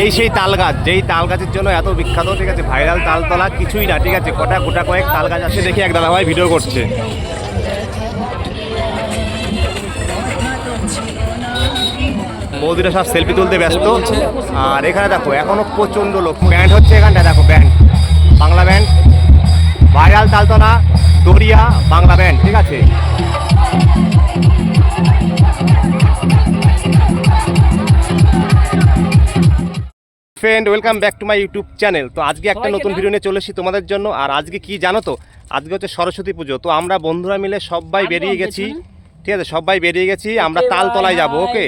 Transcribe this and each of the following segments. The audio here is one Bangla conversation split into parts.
এই সেই তাল গাছ যেই তাল গাছের জন্য এত বিখ্যাত, ঠিক আছে, ভাইরাল তালতলা, কিছুই না, ঠিক আছে, কটা গোটা কয়েক তাল গাছ আছে দেখি এক দাদাভাই ভিডিও করছে। বৌদিরা সব সেলফি তুলতে ব্যস্ত। আর এখানে দেখো, এখনও প্রচণ্ড লোক। ব্যান্ড হচ্ছে এখানটা দেখো band Bangla band viral Taltala দরিয়া বাংলা ব্যান্ড ঠিক আছে। Friend welcome back to my YouTube channel তো আজকে একটা নতুন ভিডিও নিয়ে চলে এসেছি তোমাদের জন্য। আর আজকে কি জানো তো? আজকে হচ্ছে সরস্বতী পুজো। তো আমরা বন্ধুরা মিলে সবাই বেরিয়ে গেছি। ঠিক আছে? সবাই বেরিয়ে গেছি। আমরা তালতলায় যাব ওকে?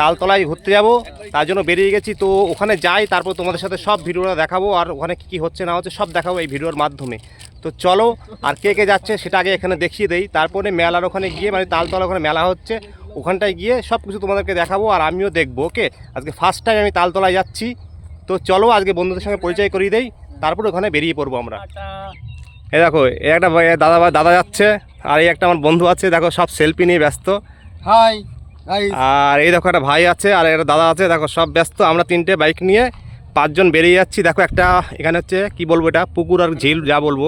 তালতলায় ঘুরতে যাব। তার জন্য বেরিয়ে গেছি। তো ওখানে যাই তারপর তোমাদের সাথে সব ভিডিওটা দেখাবো। আর ওখানে কী কী হচ্ছে না হচ্ছে সব দেখাবো এই ভিডিওর মাধ্যমে। তো চলো আর কে কে যাচ্ছে সেটা আগে এখানে দেখিয়ে দেই। তারপরে মেলার ওখানে গিয়ে মানে তালতলা ওখানে মেলা হচ্ছে। ওখানটায় গিয়ে সব কিছু তোমাদেরকে দেখাবো আর আমিও দেখব ওকে? আজকে ফার্স্ট টাইম আমি তালতলায় যাচ্ছি। তো চলো আজকে বন্ধুদের সঙ্গে পরিচয় করিয়ে দেই তারপর ওখানে বেরিয়ে পড়ব আমরা। এই দেখো এই একটা ভাই- দাদা ভাই- দাদা যাচ্ছে আর এই একটা আমার বন্ধু আছে দেখো সব সেলফি নিয়ে ব্যস্ত। হাই আর এই দেখো একটা ভাই আছে আর একটা দাদা আছে দেখো সব ব্যস্ত আমরা তিনটে বাইক নিয়ে পাঁচজন বেরিয়ে যাচ্ছি। দেখো একটা এখানে হচ্ছে কি বলব এটা পুকুর আর ঝিল যা বলব।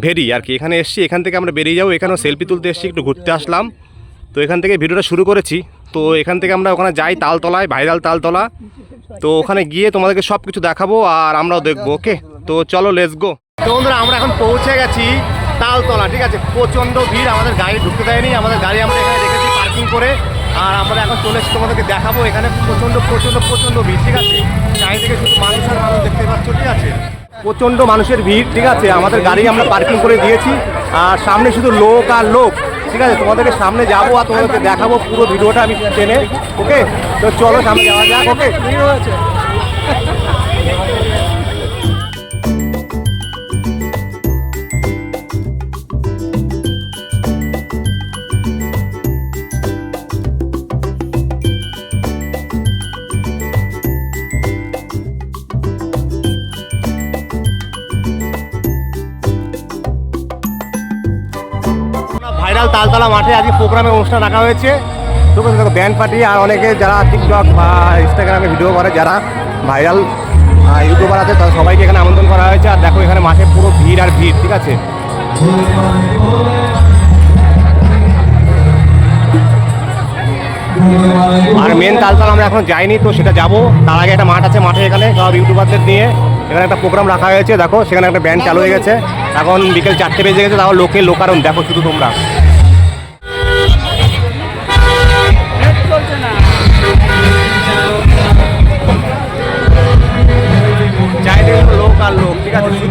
ভেরি আর কি এখানে এসছি এখান থেকে আমরা বেরিয়ে যাব এখানেও সেলফি তুলতে এসছি একটু ঘুরতে আসলাম। তো এখান থেকে ভিডিওটা শুরু করেছি। তো এখান থেকে আমরা ওখানে যাই তালতলায় ভাইরাল তালতলা। তো ওখানে গিয়ে তোমাদেরকে সব কিছু দেখাবো আর আমরাও দেখব, ওকে? তো চলো লেটস গো তো বন্ধুরা, আমরা এখন পৌঁছে গেছি তালতলা, ঠিক আছে? প্রচণ্ড ভিড়, আমাদের গাড়ি ঢুকতে দেয়নি, আমাদের গাড়ি আমরা এখানে রেখেছি পার্কিং করে। আর আমরা এখন চলে এসেছি তোমাদেরকে দেখাবো এখানে প্রচণ্ড প্রচণ্ড প্রচণ্ড ভিড়, ঠিক আছে? চারিদিকে শুধু মানুষ আর মানুষ দেখতে পাচ্ছ, ঠিক আছে? প্রচণ্ড মানুষের ভিড়, ঠিক আছে? আমাদের গাড়ি আমরা পার্কিং করে দিয়েছি, আর সামনে শুধু লোক আর লোক। ঠিক আছে, তোমাদেরকে সামনে যাব আর তোমাদেরকে দেখাবো পুরো ভিডিওটা আমি টেনে, ওকে? তো চলো সামনে যাওয়া যাক, ওকে? তালতলা মাঠে আজকে প্রোগ্রামের অনুষ্ঠান রাখা হয়েছে। তো দেখো ব্যান্ড পার্টি, আর অনেকে যারা টিকটক বা ইনস্টাগ্রামে ভিডিও করে, যারা ভাইরাল ইউটিউবার আছে, তাদের সবাইকে এখানে আমন্ত্রণ করা হয়েছে। আর দেখো, এখানে মাঠে পুরো ভিড় আর ভিড়, ঠিক আছে? আর মেন তালতলা আমরা এখন যাইনি, তো সেটা যাব। তার আগে একটা মাঠ আছে মাঠে এখানে, সব ইউটিউবারদের নিয়ে। এখানে একটা প্রোগ্রাম রাখা হয়েছে, দেখো, সেখানে একটা ব্যান্ড চালু হয়ে গেছে। এখন বিকেল চারটে বেজে গেছে, তাও লোকে লোকারণ দেখো শুধু তোমরা।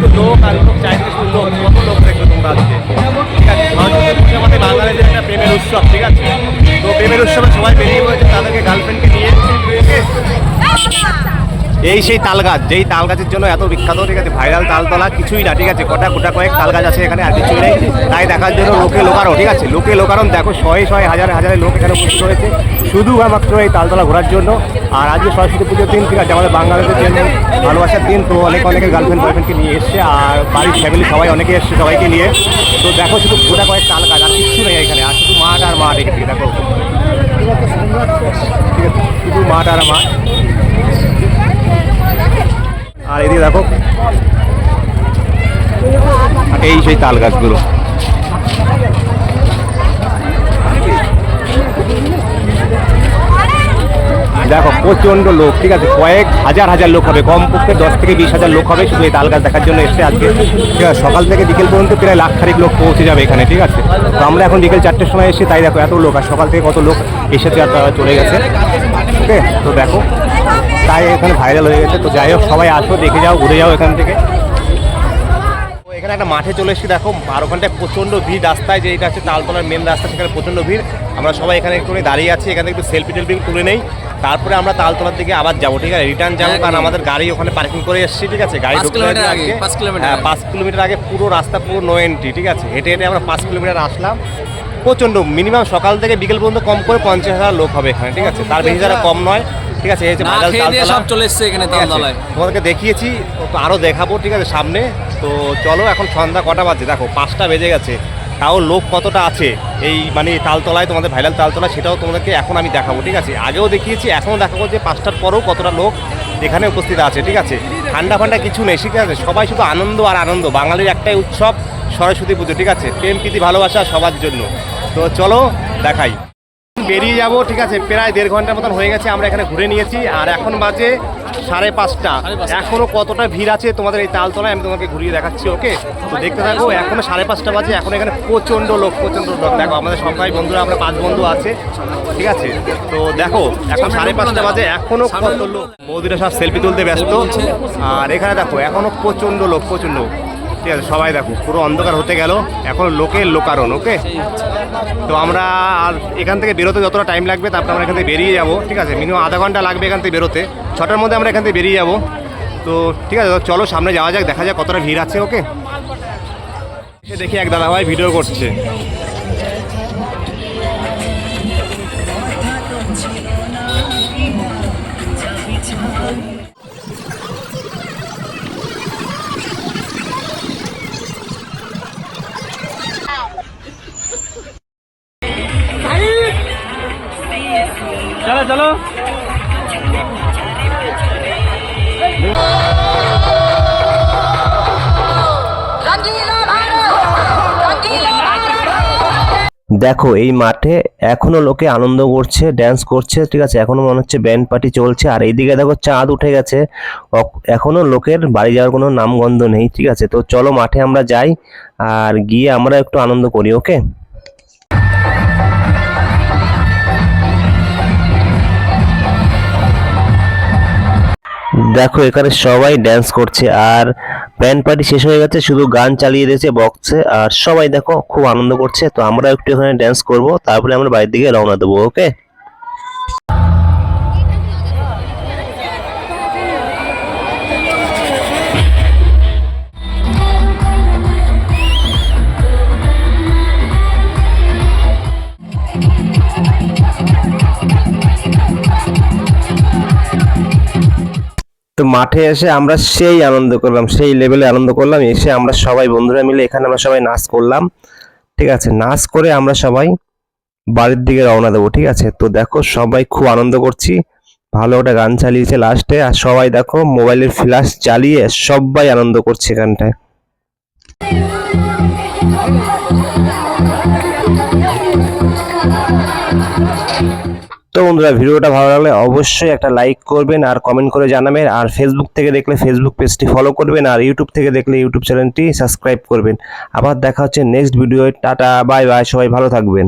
শুধু লোক আর লোক চাইনিজ শুধু লোক, কত লোক দেখবে তোমরা আজকে? ঠিক আছে আমাদের বাঙালিদের একটা প্রেমের উৎসব, ঠিক আছে? তো প্রেমের উৎসবে সবাই বেরিয়ে এই সেই তাল গাছ যেই তাল গাছের জন্য এত বিখ্যাত, ঠিক আছে ভাইরাল তালতলা, কিছুই না, ঠিক আছে, কটা গোটা কয়েক তাল গাছ আছে এখানে, আর কিছুই নেই। তাই দেখার জন্য লোকে লোকারও ঠিক আছে, লোকে লোকারণ, দেখো, শয়ে শয়ে হাজারে হাজারে লোক এখানে উপস্থিত হয়েছে শুধু মাত্র এই তালতলা ঘোরার জন্য। আর আজকে সরস্বতী পুজোর দিন, ঠিক আছে, আমাদের বাঙালিদের জন্য ভালোবাসার দিন, তো অনেক অনেকে গার্লফ্রেন্ড বয়ফ্রেন্ডকে নিয়ে এসছে, আর বাড়ির ফ্যামিলি সবাই, অনেকে এসছে সবাইকে নিয়ে। তো দেখো, শুধু গোটা কয়েক তাল গাছ আর কিচ্ছু নেই এখানে, আর শুধু মাঠ আর মাঠ এখানে দেখো। ঠিক আছে, শুধু মাঠ আর মাঠ আর এদিকে দেখো। এই সেই তাল গাছগুলো। দেখো প্রচণ্ড লোক, ঠিক আছে? কয়েক হাজার হাজার লোক হবে কম কমপক্ষে দশ থেকে বিশ হাজার লোক হবে শুধু এই তাল গাছ দেখার জন্য এসছে আজকে। ঠিক আছে, সকাল থেকে বিকেল পর্যন্ত প্রায় লাখ খারিক লোক পৌঁছে যাবে এখানে, ঠিক আছে? তো আমরা এখন বিকেল চারটের সময় এসে তাই দেখো, এত লোক, আর সকাল থেকে কত লোক এসেছে আর তারা চলে গেছে। ওকে, তো দেখো। তাই এখানে ভাইরাল হয়ে গেছে। তো যাই হোক সবাই আসো দেখে যাও ঘুরে যাও এখান থেকে। তো এখানে একটা মাঠে চলে এসেছি দেখো আর ওখানটায় প্রচণ্ড ভিড় রাস্তায় যে এটা হচ্ছে তালতলার মেন রাস্তা সেখানে প্রচণ্ড ভিড়। আমরা সবাই এখানে একটু দাঁড়িয়ে আছি এখানে একটু সেলফি টেলফি তুলে নেই। তারপরে আমরা তালতলার দিকে আবার যাব ঠিক আছে? রিটার্ন যাব কারণ আমাদের গাড়ি ওখানে পার্কিং করে এসেছি ঠিক আছে? গাড়ি পাঁচ কিলোমিটার আগে, পাঁচ কিলোমিটার হ্যাঁ, পাঁচ কিলোমিটার আগে পুরো রাস্তা পুরো নো এন্ট্রি ঠিক আছে? হেঁটে হেঁটে আমরা পাঁচ কিলোমিটার আসলাম। প্রচণ্ড মিনিমাম সকাল থেকে বিকেল পর্যন্ত কম করে পঞ্চাশ হাজার লোক হবে এখানে ঠিক আছে? তার বেশি যারা কম নয় ঠিক আছে? এই যে। সব চলে এসছে এখানে তালতলায়। তোমাদেরকে দেখিয়েছি তো আরও দেখাবো ঠিক আছে সামনে। তো চলো এখন সন্ধ্যা কটা বাজে দেখো পাঁচটা বেজে গেছে। তাও লোক কতটা আছে? এই মানে তালতলায় তোমাদের ভাইরাল তালতলা সেটাও তোমাদেরকে এখন আমি দেখাবো ঠিক আছে? আগেও দেখিয়েছি এখনও দেখাবো যে পাঁচটার পরেও কতটা লোক এখানে উপস্থিত আছে ঠিক আছে? ঠান্ডা ফান্ডা কিছু নেই ঠিক আছে? সবাই শুধু আনন্দ আর আনন্দ বাঙালির একটাই উৎসব সরস্বতী পুজো ঠিক আছে? প্রেম প্রীতি ভালোবাসা সবার জন্য। তো চলো দেখাই। বেরিয়ে যাব ঠিক আছে প্রায় দেড় ঘণ্টার মতন হয়ে গেছে আমরা এখানে ঘুরে নিয়েছি আর এখন বাজে সাড়ে পাঁচটা। এখনও কতটা ভিড় আছে তোমাদের এই তালতলায় আমি তোমাকে ঘুরিয়ে দেখাচ্ছি ওকে? তো দেখতে থাকো এখনও সাড়ে পাঁচটা বাজে এখন এখানে প্রচণ্ড লোক প্রচণ্ড লোক। দেখো আমাদের সবাই বন্ধুরা আমরা পাঁচ বন্ধু আছে ঠিক আছে? তো দেখো এখন সাড়ে পাঁচটা বাজে এখনও কত লোক। বৌদিরা সব সেলফি তুলতে ব্যস্ত। আর এখানে দেখো এখনও প্রচণ্ড লোক প্রচণ্ড। ঠিক আছে, সবাই দেখো, পুরো অন্ধকার হতে গেল, এখন লোকের লোকারণ ওকে তো আমরা আর এখান থেকে বেরোতে যতটা টাইম লাগবে, তারপর আমরা এখান থেকে বেরিয়ে যাব, ঠিক আছে? মিনিমাম আধা ঘণ্টা লাগবে এখান থেকে বেরোতে। ছটার মধ্যে আমরা এখান থেকে বেরিয়ে যাব। তো ঠিক আছে চলো সামনে যাওয়া যাক, দেখা যাক কতটা ভিড় আছে ওকে দেখি এক দাদা ভাই ভিডিও করছে। চলো চলো। দেখো, এই মাঠে এখনও লোকে আনন্দ করছে ড্যান্স করছে, ঠিক আছে? এখনও মনে হচ্ছে ব্যান্ড পার্টি চলছে। আর এইদিকে দেখো, চাঁদ উঠে গেছে। এখনও লোকের বাড়ি যাওয়ার কোনো নামগন্ধ নেই, ঠিক আছে? তো চলো, মাঠে আমরা যাই, আর গিয়ে আমরা একটু আনন্দ করি ওকে দেখো, এখানে সবাই ড্যান্স করছে আর ব্যান্ড পার্টি শেষ হয়ে গেছে, শুধু গান চালিয়ে দিয়েছে বক্সে আর সবাই দেখো, খুব আনন্দ করছে। তো আমরা একটু এখানে ড্যান্স করব, তারপরে আমরা বাড়ির দিকে রওনা দেবো ওকে মাঠে এসে আমরা সেই আনন্দ করলাম, সেই লেভেলে আনন্দ করলাম, এসে আমরা সবাই বন্ধুরা মিলে এখানে আমরা সবাই নাচ করলাম, ঠিক আছে? নাচ করে আমরা সবাই বাড়ির দিকে রওনা দেবো, ঠিক আছে? তো দেখো সবাই খুব আনন্দ করছি, ভালো একটা গান চালিয়েছে লাস্টে আর সবাই দেখো মোবাইলের ফ্ল্যাশ চালিয়ে সবাই আনন্দ করছে এখানটায়। তো বন্ধুরা, ভিডিওটা ভালো লাগলে অবশ্যই একটা লাইক করবেন আর কমেন্ট করে জানাবেন। আর ফেসবুক থেকে দেখলে ফেসবুক পেজটি ফলো করবেন আর ইউটিউব থেকে দেখলে ইউটিউব চ্যানেলটি সাবস্ক্রাইব করবেন। আবার দেখা হচ্ছে next video tata bye bye সবাই ভালো থাকবেন।